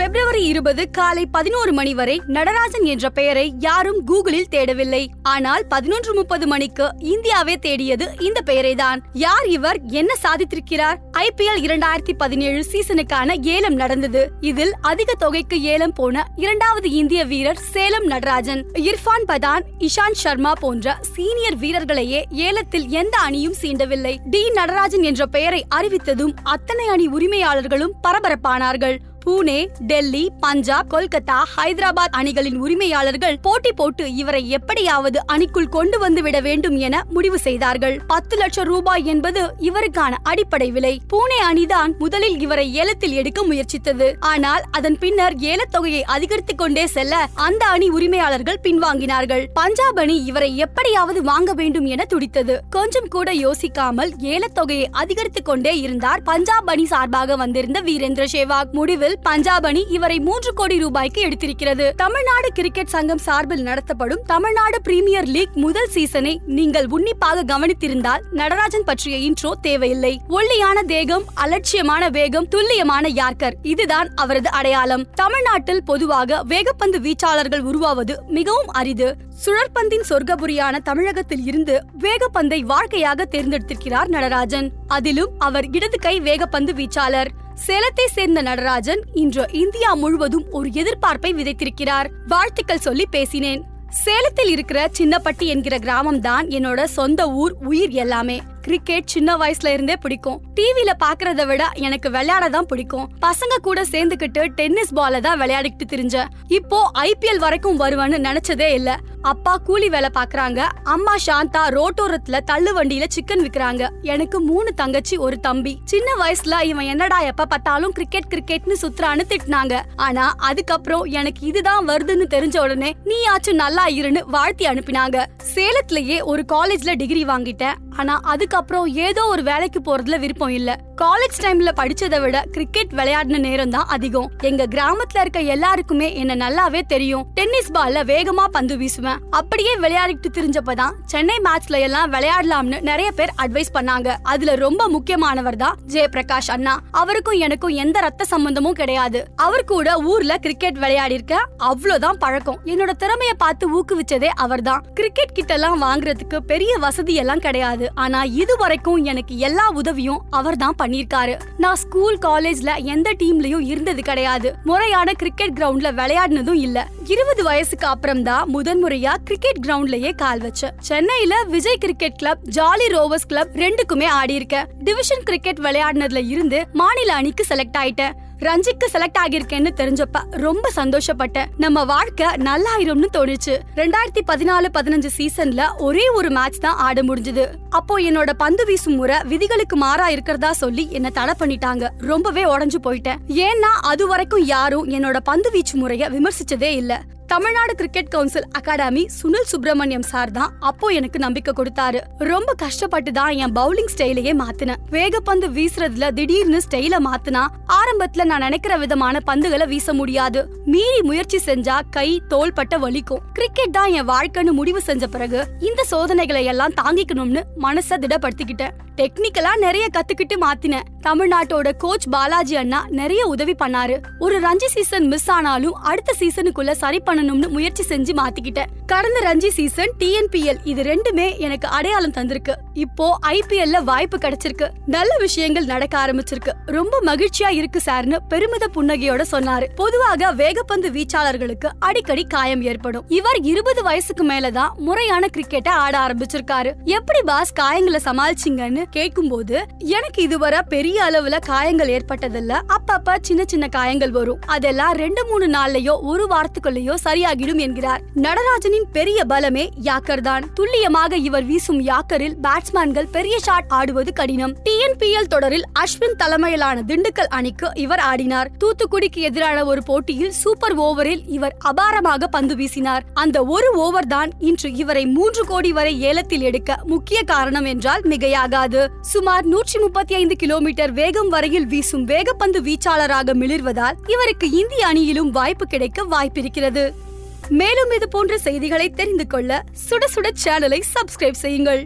பிப்ரவரி இருபது காலை பதினோரு மணி வரை நடராஜன் என்ற பெயரை யாரும் கூகுளில் தேடவில்லை. ஆனால் பதினொன்று முப்பது மணிக்கு இந்தியாவே தேடியது இந்த பெயரை தான் யார் இவர்? என்ன சாதித்திருக்கிறார்? ஐபிஎல் இரண்டாயிரத்தி பதினேழு சீசனுக்கான ஏலம் நடந்தது. இதில் அதிக தொகைக்கு ஏலம் போன இரண்டாவது இந்திய வீரர் சேலம் நடராஜன். இர்ஃபான் பதான் இஷாந்த் சர்மா போன்ற சீனியர் வீரர்களையே ஏலத்தில் எந்த அணியும் சீண்டவில்லை. டி நடராஜன் என்ற பெயரை அறிவித்ததும் அத்தனை அணி உரிமையாளர்களும் பரபரப்பானார்கள். பூனே டெல்லி பஞ்சாப் கொல்கத்தா ஹைதராபாத் அணிகளின் உரிமையாளர்கள் போட்டி போட்டு இவரை எப்படியாவது அணிக்குள் கொண்டு வந்து விட வேண்டும் என முடிவு செய்தார்கள். பத்து லட்சம் ரூபாய் என்பது இவருக்கான அடிப்படை விலை. பூனே அணிதான் முதலில் இவரை ஏலத்தில் எடுக்க முயற்சித்தது. ஆனால் அதன் பின்னர் ஏலத்தொகையை அதிகரித்துக் கொண்டே செல்ல அந்த அணி உரிமையாளர்கள் பின்வாங்கினார்கள். பஞ்சாப் அணி இவரை எப்படியாவது வாங்க வேண்டும் என துடித்தது. கொஞ்சம் கூட யோசிக்காமல் ஏலத்தொகையை அதிகரித்துக் கொண்டே இருந்தார் பஞ்சாப் அணி சார்பாக வந்திருந்த வீரேந்திர சேவாக். முடிவில் பஞ்சாப் அணி இவரை மூன்று கோடி ரூபாய்க்கு எடுத்திருக்கிறது. தமிழ்நாடு கிரிக்கெட் சங்கம் சார்பில் நடத்தப்படும் தமிழ்நாடு பிரீமியர் லீக் முதல் சீசனை நீங்கள் உன்னிப்பாக கவனித்திருந்தால் நடராஜன் பற்றிய இன்ட்ரோ தேவையில்லை. ஒல்லியான தேகம் அலட்சியமான வேகம் துல்லியமான யார்கர் இதுதான் அவரது அடையாளம். தமிழ்நாட்டில் பொதுவாக வேகப்பந்து வீச்சாளர்கள் உருவாவது மிகவும் அரிது. சுழற்பந்தின் சொர்க்கபுரியான தமிழகத்தில் இருந்து வேகப்பந்தை வாழ்க்கையாக தேர்ந்தெடுத்திருக்கிறார் நடராஜன். அதிலும் அவர் இடது கை வேகப்பந்து வீச்சாளர். சேலத்தை சேர்ந்த நடராஜன் இன்று இந்தியா முழுவதும் ஒரு எதிர்பார்ப்பை விதைத்திருக்கிறார். வாழ்த்துக்கள் சொல்லி பேசினேன். சேலத்தில் இருக்கிற சின்னப்பட்டி என்கிற கிராமம் தான் என்னோட சொந்த ஊர் உயிர் எல்லாமே. கிரிக்கெட் சின்ன வயசுல இருந்தே பிடிக்கும். டிவில பாக்குறத விட எனக்கு விளையாட தான் பிடிக்கும். பசங்க கூட சேர்ந்துக்கிட்டு டென்னிஸ் பால தான் விளையாடிக்கிட்டு தெரிஞ்ச இப்போ ஐபிஎல் வரைக்கும் வருவேன்னு நினைச்சதே இல்ல. அப்பா கூலி வேலை பாக்குறாங்க. அம்மா சாந்தா ரோட்டோரத்துல தள்ளு வண்டியில சிக்கன் விக்கிறாங்க. எனக்கு மூணு தங்கச்சி ஒரு தம்பி. சின்ன வயசுல இவன் என்னடா எப்ப பார்த்தாலும் கிரிக்கெட் கிரிக்கெட்னு சுத்துறான்னு திட்டினாங்க. ஆனா அதுக்கப்புறம் எனக்கு இதுதான் வருதுன்னு தெரிஞ்ச உடனே நீயாச்சும் நல்லா இருன்னு வாழ்த்தி அனுப்பினாங்க. சேலத்திலேயே ஒரு காலேஜ்ல டிகிரி வாங்கிட்டேன். ஆனா அதுக்கப்புறம் ஏதோ ஒரு வேலைக்கு போறதுல விருப்பம் இல்ல. காலேஜ் டைம்ல படிச்சதை விட கிரிக்கெட் விளையாடின நேரம் தான் அதிகம். எங்க கிராமத்துல இருக்க எல்லாருக்குமே என்ன நல்லாவே தெரியும். டென்னிஸ் பால்ல வேகமா பந்து வீசுவேன். அப்படியே விளையாடிட்டு தெரிஞ்சப்பதான் சென்னை மேட்ச்ல எல்லாம் விளையாடலாம்னு நிறைய பேர் அட்வைஸ் பண்ணாங்க. அதுல ரொம்ப முக்கியமானவர் தான் ஜெயபிரகாஷ் அண்ணா. அவருக்கும் எனக்கும் எந்த ரத்த சம்பந்தமும் கிடையாது. அவர் கூட ஊர்ல கிரிக்கெட் விளையாடி இருக்க அவ்வளவுதான் பழக்கம். என்னோட திறமைய பார்த்து ஊக்குவிச்சதே அவர்தான். கிரிக்கெட் கிட்ட எல்லாம் வாங்குறதுக்கு பெரிய வசதி எல்லாம் கிடையாது. ஆனா இது வரைக்கும் எனக்கு எல்லா உதவியும் அவர் தான் பண்ணிருக்காரு நான் ஸ்கூல் காலேஜ்ல எந்த டீம்லயும் இருந்தது கிடையாது. முறையான கிரிக்கெட் கிரவுண்ட்ல விளையாடினதும் இல்ல. இருபது வயசுக்கு அப்புறம் தான் முதன்முறையா கிரிக்கெட் கிரவுண்ட்லயே கால் வச்சேன் சென்னையில Vijay Cricket Club Jolly Rovers Club ரெண்டுக்குமே ஆடி இருக்கேன். டிவிஷன் கிரிக்கெட் விளையாடினதுல இருந்து மாநில அணிக்கு செலக்ட் ஆயிட்டேன். ரஞ்சிக்கு செலக்ட் ஆகியிருக்கேன்னு தெரிஞ்சப்ப ரொம்ப சந்தோஷப்பட்டேன். நம்ம வாழ்க்கை நல்லாயிரும்னு தோணுச்சு. ரெண்டாயிரத்தி பதினாலு பதினஞ்சு சீசன்ல ஒரே ஒரு மேட்ச் தான் ஆட முடிஞ்சது. அப்போ என்னோட பந்து வீசும் முறை விதிகளுக்கு மாறா இருக்கிறதா சொல்லி என்ன தடை பண்ணிட்டாங்க. ரொம்பவே உடஞ்சு போயிட்டேன். ஏன்னா அது வரைக்கும் யாரும் என்னோட பந்து வீச்சு முறைய விமர்சிச்சதே இல்ல. Tamil Nadu Cricket Council Academy Sunil Subramaniam sir தான் அப்போ எனக்கு நம்பிக்கை கொடுத்தாரு. ரொம்ப கஷ்டப்பட்டு தான் என் பவுலிங் ஸ்டைலையே மாத்தினேன். வேகப்பந்து வீசுறதுல திடீர்னு ஸ்டைல மாத்தினா ஆரம்பத்துல நான் நினைக்கிற விதமான பந்துகளை வீச முடியாது. மீறி முயற்சி செஞ்சா கை தோள்பட்ட வலிக்கும். கிரிக்கெட் தான் என் வாழ்க்கைன்னு முடிவு செஞ்ச பிறகு இந்த சோதனைகளை எல்லாம் தாங்கிக்கணும்னு மனச திடப்படுத்திக்கிட்டேன். டெக்னிக்கலா நிறைய கத்துக்கிட்டு மாத்தினேன். தமிழ்நாட்டோட கோச் பாலாஜி அண்ணா நிறைய உதவி பண்ணாரு. ஒரு ரஞ்சி சீசன் மிஸ் ஆனாலும் அடுத்த சீசனுக்குள்ள சரி பண்ணணும்னு முயற்சி செஞ்சு மாத்திக்கிட்டேன். கடந்த ரஞ்சி சீசன் டிஎன்பிஎல் இது ரெண்டுமே எனக்கு அடையாளம் தந்திருக்கு. இப்போ ஐபிஎல்ல வாய்ப்பு கிடைச்சிருக்கு. நல்ல விஷயங்கள் நடக்க ஆரம்பிச்சிருக்கு. ரொம்ப மகிழ்ச்சியா இருக்கு சார்னு பெருமித புன்னகையோட சொன்னாரு. பொதுவாக வேகப்பந்து வீச்சாளர்களுக்கு அடிக்கடி காயம் ஏற்படும். இவர் இருபது வயசுக்கு மேலதான் முறையான கிரிக்கெட்டை ஆட ஆரம்பிச்சிருக்காரு. எப்படி பாஸ் காயங்களை சமாளிச்சிங்கன்னு கேட்கும்போது எனக்கு இதுவரை பெரிய அளவுல காயங்கள் ஏற்பட்டதில்ல. அப்பப்ப சின்ன சின்ன காயங்கள் வரும். அதெல்லாம் ரெண்டு மூணு நாள்லயோ ஒரு வாரத்துக்குள்ளயோ சரியாகிடும் என்கிறார். நடராஜனின் பெரிய பலமே யாக்கர் தான். துல்லியமாக இவர் வீசும் யாக்கரில் பேட்ஸ்மேன்கள் பெரிய ஷாட் ஆடுவது கடினம். டிஎன்பிஎல் தொடரில் அஸ்வின் தலைமையிலான திண்டுக்கல் அணிக்கு இவர் ஆடினார். தூத்துக்குடிக்கு எதிரான ஒரு போட்டியில் சூப்பர் ஓவரில் இவர் அபாரமாக பந்து வீசினார். அந்த ஒரு ஓவர் தான் இன்று இவரை மூன்று கோடி வரை ஏலத்தில் எடுக்க முக்கிய காரணம் என்றால் மிகையாகாது. சுமார் நூற்றி முப்பத்தி ஐந்து கிலோமீட்டர் வேகம் வரையில் வீசும் வேகப்பந்து வீச்சாளராக மிளிர்வதால் இவருக்கு இந்திய அணியிலும் வாய்ப்பு கிடைக்க வாய்ப்பிருக்கிறது. மேலும் இது போன்ற செய்திகளை தெரிந்து கொள்ள சுட சுட சேனலை சப்ஸ்கிரைப் செய்யுங்கள்.